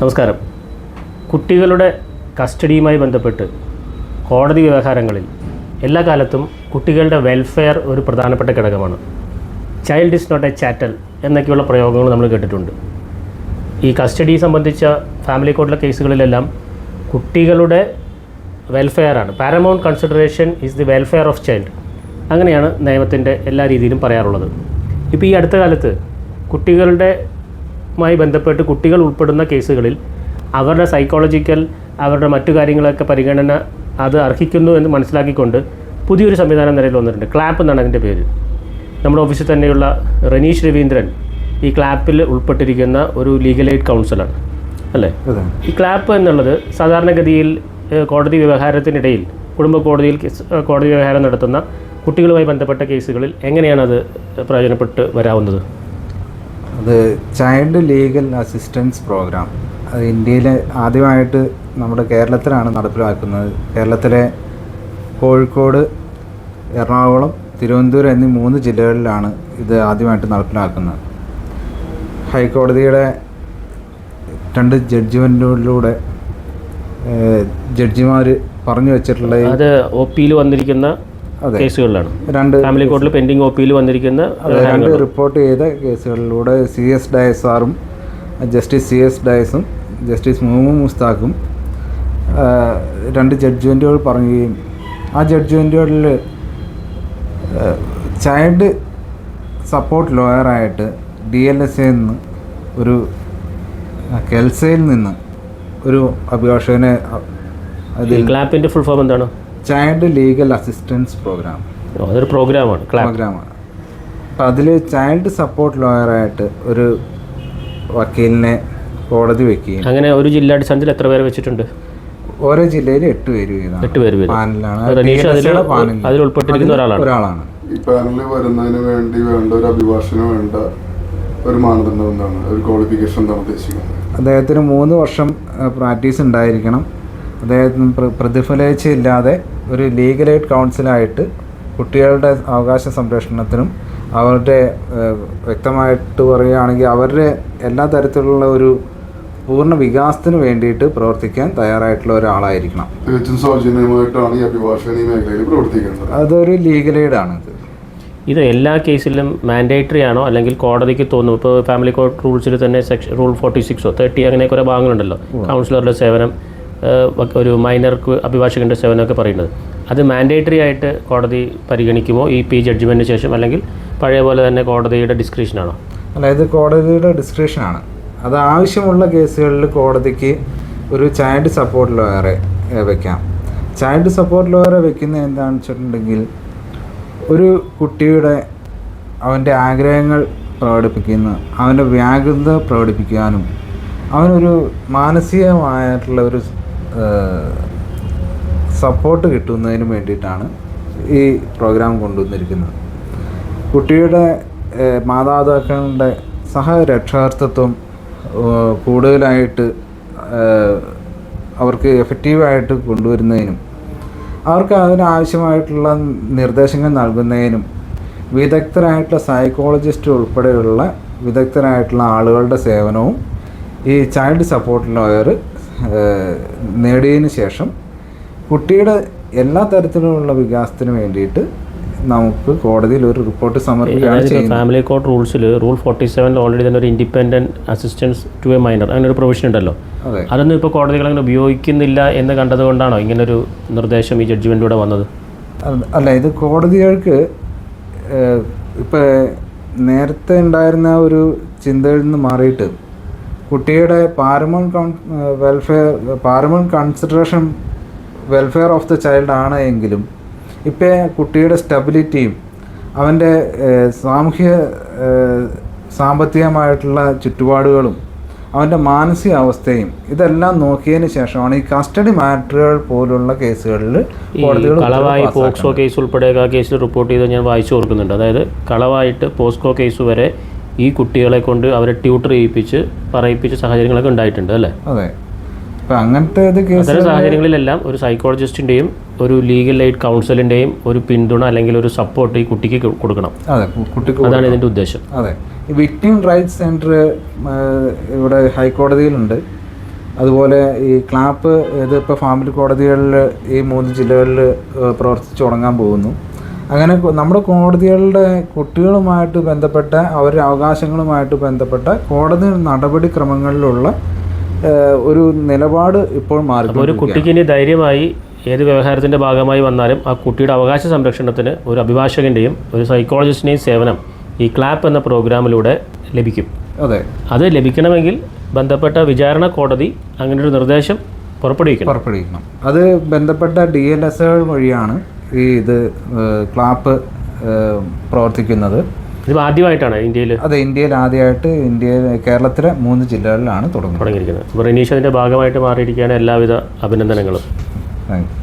നമസ്കാരം. കുട്ടികളുടെ കസ്റ്റഡിയുമായി ബന്ധപ്പെട്ട് കോടതി വ്യവഹാരങ്ങളിൽ എല്ലാ കാലത്തും കുട്ടികളുടെ വെൽഫെയർ ഒരു പ്രധാനപ്പെട്ട ഘടകമാണ്. ചൈൽഡ് ഇസ് നോട്ട് എ ചാറ്റൽ എന്നൊക്കെയുള്ള പ്രയോഗങ്ങൾ നമ്മൾ കേട്ടിട്ടുണ്ട്. ഈ കസ്റ്റഡി സംബന്ധിച്ച ഫാമിലി കോർട്ടിലെ കേസുകളിലെല്ലാം കുട്ടികളുടെ വെൽഫെയറാണ് paramount consideration is the welfare of child അങ്ങനെയാണ് നിയമത്തിന്റെ എല്ലാ രീതിയിലും പറയാറുള്ളത്. ഇപ്പോൾ ഈ അടുത്ത കാലത്ത് കുട്ടികളുടെ മായി ബന്ധപ്പെട്ട് കുട്ടികൾ ഉൾപ്പെടുന്ന കേസുകളിൽ അവരുടെ സൈക്കോളജിക്കൽ അവരുടെ മറ്റു കാര്യങ്ങളൊക്കെ പരിഗണന അത് അർഹിക്കുന്നു എന്ന് മനസ്സിലാക്കിക്കൊണ്ട് പുതിയൊരു സംവിധാനം നിലയിൽ വന്നിട്ടുണ്ട്. ക്ലാപ്പ് എന്നാണ് അതിന്റെ പേര്. നമ്മുടെ ഓഫീസിൽ തന്നെയുള്ള റനീഷ് രവീന്ദ്രൻ ഈ ക്ലാപ്പിൽ ഉൾപ്പെട്ടിരിക്കുന്ന ഒരു ലീഗൽ എയ്ഡ് കൗൺസിലാണ് അല്ലേ? ഈ ക്ലാപ്പ് എന്നുള്ളത് സാധാരണഗതിയിൽ കോടതി വ്യവഹാരത്തിനിടയിൽ കുടുംബ കോടതിയിൽ കോടതി വ്യവഹാരം നടത്തുന്ന കുട്ടികളുമായി ബന്ധപ്പെട്ട കേസുകളിൽ എങ്ങനെയാണ് അത് പ്രയോജനപ്പെട്ട് വരാവുന്നത്? അത് ചൈൽഡ് ലീഗൽ അസിസ്റ്റൻസ് പ്രോഗ്രാം. അത് ഇന്ത്യയിൽ ആദ്യമായിട്ട് നമ്മുടെ കേരളത്തിലാണ് നടപ്പിലാക്കുന്നത്. കേരളത്തിലെ കോഴിക്കോട് എറണാകുളം തിരുവനന്തപുരം എന്നീ മൂന്ന് ജില്ലകളിലാണ് ഇത് ആദ്യമായിട്ട് നടപ്പിലാക്കുന്നത്. ഹൈക്കോടതിയുടെ രണ്ട് ജഡ്ജിമെന്റുകളിലൂടെ ജഡ്ജിമാർ പറഞ്ഞു വെച്ചിട്ടുള്ള അത് ഒ പിയിൽ വന്നിരിക്കുന്ന കേസുകളിലാണ്. രണ്ട് ഫാമിലി കോർട്ടിൽ പെൻഡിങ് ഒ പിയിൽ വന്നിരിക്കുന്ന രണ്ട് റിപ്പോർട്ട് ചെയ്ത കേസുകളിലൂടെ സി എസ് ഡയസാറും ജസ്റ്റിസ് സി എസ് ഡയസും ജസ്റ്റിസ് മുഹമ്മദ് മുസ്താഖും രണ്ട് ജഡ്ജ്മെന്റുകൾ പറയുകയും ആ ജഡ്ജ്മെന്റുകളിൽ ചൈൽഡ് സപ്പോർട്ട് ലോയറായിട്ട് ഡി എൽ എസ് എന്ന് നിന്ന് ഒരു കെൽസയിൽ നിന്ന് ഒരു അഭിഭാഷകനെ അതിൽ ക്ലാപ്പിന്റെ ഫുൾ ഫോം എന്താണ്? Child legal assistance programme. അതൊരു പ്രോഗ്രാമാണ്. പ്രോഗ്രാമാണ്. അപ്പം അതിൽ ചൈൽഡ് സപ്പോർട്ട് ലോയറായിട്ട് ഒരു വക്കീലിനെ കോടതി വെക്കുകയും അങ്ങനെ ഒരു ജില്ലാ അടിസ്ഥാനത്തിൽ എത്ര പേരെ വെച്ചിട്ടുണ്ട്? ഓരോ ജില്ലയിൽ എട്ട് പേര് വീതമാണ്. എട്ട് പേര് പാനലാണ്. അതിൽ ഉൾപ്പെട്ടിരിക്കുന്ന ഒരാളാണ്. ഒരാളാണ്. ഈ പാനലിൽ വരുന്നതിന് വേണ്ടി വേണ്ട ഒരു അഭിഭാഷകന് വേണ്ട ഒരു മാനദണ്ഡം എന്താണ്? ഒരു ക്വാളിഫിക്കേഷൻ എന്താണ് ഉദ്ദേശിക്കുന്നത്? അദ്ദേഹത്തിന് മൂന്ന് വർഷം പ്രാക്ടീസ് ഉണ്ടായിരിക്കണം. അദ്ദേഹത്തിന് പ്രതിഫലിച്ചില്ലാതെ പ്രതിഫലേച്ഛയില്ലാതെ ഒരു ലീഗൽ എയ്ഡ് കൗൺസിലായിട്ട് കുട്ടികളുടെ അവകാശ സംരക്ഷണത്തിനും അവരുടെ വ്യക്തമായിട്ട് പറയുകയാണെങ്കിൽ അവരുടെ എല്ലാ തരത്തിലുള്ള ഒരു പൂർണ വികാസത്തിന് വേണ്ടിയിട്ട് പ്രവർത്തിക്കാൻ തയ്യാറായിട്ടുള്ള ഒരാളായിരിക്കണം. സൗജന്യമായിട്ടാണ് ഈ അഭിഭാഷകൻ ഈ മേഖലയിൽ പ്രവർത്തിക്കുന്നത് അതൊരു ലീഗൽ ഇത്. എല്ലാ കേസിലും മാൻഡേറ്ററി ആണോ? അല്ലെങ്കിൽ കോടതിക്ക് തോന്നും ഇപ്പോൾ ഫാമിലി കോർട്ട് റൂൾസിൽ തന്നെ സെക്ഷൻ റൂൾ ഫോർട്ടി സിക്സോ തേർട്ടി അങ്ങനെ കുറേ ഭാഗങ്ങളുണ്ടല്ലോ. കൗൺസിലറുടെ സേവനം ഒരു മൈനർക്ക് അഭിഭാഷകന്റെ സേവനമൊക്കെ പറയുന്നത്. അത് മാൻഡേറ്ററി ആയിട്ട് കോടതി പരിഗണിക്കുമോ? ഈ പി ജഡ്ജ്മെന്റിന് ശേഷം അല്ലെങ്കിൽ പഴയ പോലെ തന്നെ കോടതിയുടെ ഡിസ്ക്രിപ്ഷനാണോ ഇത് കോടതിയുടെ ഡിസ്ക്രിപ്ഷനാണ് അത് ആവശ്യമുള്ള കേസുകളിൽ കോടതിക്ക് ഒരു ചൈൽഡ് സപ്പോർട്ട് ലോയറെ വയ്ക്കാം ചൈൽഡ് സപ്പോർട്ട് ലോയറെ വെക്കുന്നത് എന്താണെന്ന് വെച്ചിട്ടുണ്ടെങ്കിൽ ഒരു കുട്ടിയുടെ അവന്റെ ആഗ്രഹങ്ങൾ പ്രകടിപ്പിക്കുന്ന അവന്റെ വ്യാകുലത പ്രകടിപ്പിക്കാനും അവനൊരു മാനസികമായിട്ടുള്ള ഒരു സപ്പോർട്ട് കിട്ടുന്നതിന് വേണ്ടിയിട്ടാണ് ഈ പ്രോഗ്രാം കൊണ്ടുവന്നിരിക്കുന്നത്. കുട്ടിയുടെ മാതാപിതാക്കളുടെ സഹരക്ഷാർത്ഥത്വം കൂടുതലായിട്ട് അവർക്ക് എഫക്റ്റീവായിട്ട് കൊണ്ടുവരുന്നതിനും അവർക്ക് അതിനാവശ്യമായിട്ടുള്ള നിർദ്ദേശങ്ങൾ നൽകുന്നതിനും വിദഗ്ധരായിട്ടുള്ള സൈക്കോളജിസ്റ്റ് ഉൾപ്പെടെയുള്ള വിദഗ്ധരായിട്ടുള്ള ആളുകളുടെ സേവനവും ഈ ചൈൽഡ് സപ്പോർട്ട് ലോയർ നേടിയതിന് ശേഷം കുട്ടിയുടെ എല്ലാ തരത്തിലുള്ള വികാസത്തിന് വേണ്ടിയിട്ട് നമുക്ക് കോടതിയിൽ ഒരു റിപ്പോർട്ട് സമർപ്പിക്കുകയാണ് ഫാമിലി കോർട്ട് റൂൾസിൽ റൂൾ ഫോർട്ടി സെവനിൽ ഓൾറെഡി തന്നെ ഒരു independent assistance to a minor അങ്ങനെ ഒരു പ്രൊവിഷൻ ഉണ്ടല്ലോ. അതെ. അതൊന്നും ഇപ്പോൾ കോടതികൾ അങ്ങനെ ഉപയോഗിക്കുന്നില്ല എന്ന് കണ്ടതുകൊണ്ടാണോ ഇങ്ങനൊരു നിർദ്ദേശം ഈ ജഡ്ജ്മെന്റിലൂടെ വന്നത്? അല്ല ഇത് കോടതികൾക്ക് ഇപ്പോൾ നേരത്തെ ഉണ്ടായിരുന്ന ഒരു ചിന്തയിൽ നിന്ന് മാറിയിട്ട് കുട്ടിയുടെ paramount con welfare paramount consideration welfare of the child ആണ് എങ്കിലും ഇപ്പോൾ കുട്ടിയുടെ സ്റ്റെബിലിറ്റിയും അവന്റെ സാമൂഹ്യ സാമ്പത്തികമായിട്ടുള്ള ചുറ്റുപാടുകളും അവന്റെ മാനസികാവസ്ഥയും ഇതെല്ലാം നോക്കിയതിന് ശേഷമാണ് ഈ കസ്റ്റഡി മാറ്ററുകൾ പോലുള്ള കേസുകളിൽ കോടതികൾ കളവായി പോക്സോ കേസ് ഉൾപ്പെടെ ആ കേസിൽ റിപ്പോർട്ട് ചെയ്ത് ഞാൻ വായിച്ചു കൊടുക്കുന്നുണ്ട് അതായത് കളവായിട്ട് പോസ്കോ കേസ് വരെ ഈ കുട്ടികളെ കൊണ്ട് അവരെ ട്യൂട്ടർ ചെയ്യിപ്പിച്ച് പറയിപ്പിച്ച സാഹചര്യങ്ങളൊക്കെ ഉണ്ടായിട്ടുണ്ട് അല്ലേ? അതെ. അങ്ങനത്തെ അത്തരം സാഹചര്യങ്ങളിലെല്ലാം ഒരു സൈക്കോളജിസ്റ്റിന്റെയും ഒരു ലീഗൽ എയ്ഡ് കൗൺസിലിന്റെയും ഒരു പിന്തുണ അല്ലെങ്കിൽ ഒരു സപ്പോർട്ട് ഈ കുട്ടിക്ക് കൊടുക്കണം. അതെ കുട്ടിക്ക് അതാണ് ഇതിന്റെ ഉദ്ദേശം. അതെ. വിക്ടിം റൈറ്റ്സ് സെന്റർ ഇവിടെ ഹൈക്കോടതിയിലുണ്ട്. അതുപോലെ ഈ ക്ലാപ്പ് ഇതിപ്പോൾ ഫാമിലി കോടതികളിൽ ഈ മൂന്ന് ജില്ലകളിൽ പ്രവർത്തിച്ചു തുടങ്ങാൻ പോകുന്നു. അങ്ങനെ നമ്മുടെ കോടതികളുടെ കുട്ടികളുമായിട്ട് ബന്ധപ്പെട്ട അവരുടെ അവകാശങ്ങളുമായിട്ട് ബന്ധപ്പെട്ട കോടതി നടപടിക്രമങ്ങളിലുള്ള ഒരു നിലപാട് ഇപ്പോൾ മാറി ഒരു കുട്ടിക്ക് ഇനി ധൈര്യമായി ഏത് വ്യവഹാരത്തിന്റെ ഭാഗമായി വന്നാലും ആ കുട്ടിയുടെ അവകാശ സംരക്ഷണത്തിന് ഒരു അഭിഭാഷകന്റെയും ഒരു സൈക്കോളജിസ്റ്റിന്റെയും സേവനം ഈ ക്ലാപ്പ് എന്ന പ്രോഗ്രാമിലൂടെ ലഭിക്കും. അതെ. അത് ലഭിക്കണമെങ്കിൽ ബന്ധപ്പെട്ട വിചാരണ കോടതി അങ്ങനെ ഒരു നിർദ്ദേശം പുറപ്പെടുവിക്കണം. പുറപ്പെടുവിക്കണം. അത് ബന്ധപ്പെട്ട ഡി എൽ എസ് വഴിയാണ് ഈ ഇത് ക്ലാപ്പ് പ്രവർത്തിക്കുന്നത്. ഇത് ആദ്യമായിട്ടാണ് ഇന്ത്യയിൽ അതെ ഇന്ത്യയിൽ ആദ്യമായിട്ട് ഇന്ത്യ കേരളത്തിലെ മൂന്ന് ജില്ലകളിലാണ് തുടങ്ങുന്നത്. തുടങ്ങിയിരിക്കുന്നത്. അപ്പോൾ റിനീഷ് അതിന്റെ ഭാഗമായിട്ട് മാറിയിരിക്കുകയാണ് എല്ലാവിധ അഭിനന്ദനങ്ങളും. Thank you